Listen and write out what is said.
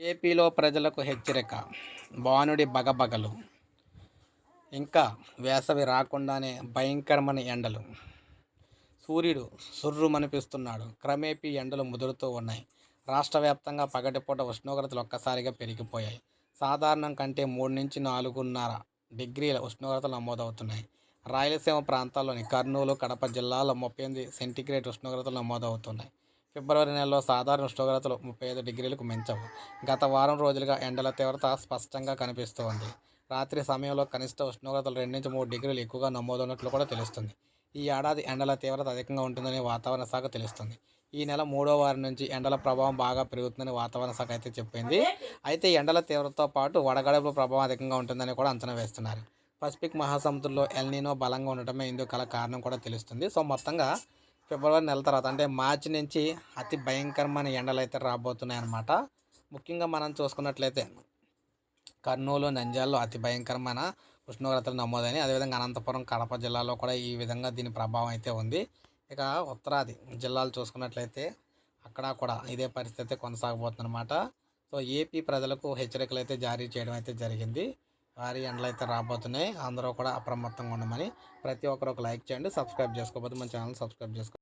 ఏపీలో ప్రజలకు హెచ్చరిక. వానుడి బగబగలు. ఇంకా వేసవి రాకుండానే భయంకరమైన ఎండలు. సూర్యుడు సుర్రుమనిపిస్తున్నాడు. క్రమేపీ ఎండలు ముదురుతూ ఉన్నాయి. రాష్ట్ర వ్యాప్తంగా పగటిపూట ఉష్ణోగ్రతలు ఒక్కసారిగా పెరిగిపోయాయి. సాధారణం కంటే మూడు నుంచి నాలుగున్నర డిగ్రీల ఉష్ణోగ్రతలు నమోదవుతున్నాయి. రాయలసీమ ప్రాంతాల్లోని కర్నూలు కడప జిల్లాలో ముప్పై ఎనిమిది సెంటీగ్రేడ్ ఉష్ణోగ్రతలు నమోదవుతున్నాయి. ఫిబ్రవరి నెలలో సాధారణ ఉష్ణోగ్రతలు ముప్పై ఐదు డిగ్రీలకు మించవు. గత వారం రోజులుగా ఎండల తీవ్రత స్పష్టంగా కనిపిస్తోంది. రాత్రి సమయంలో కనిష్ట ఉష్ణోగ్రతలు రెండు నుంచి మూడు డిగ్రీలు ఎక్కువగా నమోదవున్నట్లు కూడా తెలుస్తుంది. ఈ ఏడాది ఎండల తీవ్రత అధికంగా ఉంటుందని వాతావరణ శాఖ తెలుస్తుంది. ఈ నెల మూడో వారం నుంచి ఎండల ప్రభావం బాగా పెరుగుతుందని వాతావరణ శాఖ అయితే చెప్పింది. అయితే ఎండల తీవ్రతతో పాటు వడగడపు ప్రభావం అధికంగా ఉంటుందని కూడా అంచనా వేస్తున్నారు. పసిఫిక్ మహాసముద్రంలో ఎల్నినో బలంగా ఉండటమే ఇందుకు గల కారణం కూడా తెలుస్తుంది. సో మొత్తంగా ఫిబ్రవరి నెల తర్వాత అంటే మార్చి నుంచి అతి భయంకరమైన ఎండలు అయితే రాబోతున్నాయి అన్నమాట. ముఖ్యంగా మనం చూసుకున్నట్లయితే కర్నూలు నంద్యాలలో అతి భయంకరమైన ఉష్ణోగ్రతలు నమోదని అదేవిధంగా అనంతపురం కడప జిల్లాలో కూడా ఈ విధంగా దీని ప్రభావం అయితే ఉంది. ఇక ఉత్తరాది జిల్లాలు చూసుకున్నట్లయితే అక్కడ కూడా ఇదే పరిస్థితి కొనసాగబోతుందన్నమాట. సో ఏపీ ప్రజలకు హెచ్చరికలు అయితే జారీ చేయడం అయితే జరిగింది. భారీ ఎండలు అయితే రాబోతున్నాయి. అందరూ కూడా అప్రమత్తంగా ఉండమని ప్రతి ఒక్కరు ఒక లైక్ చేయండి. సబ్స్క్రైబ్ చేసుకోకపోతే మన ఛానల్ సబ్స్క్రైబ్ చేసుకో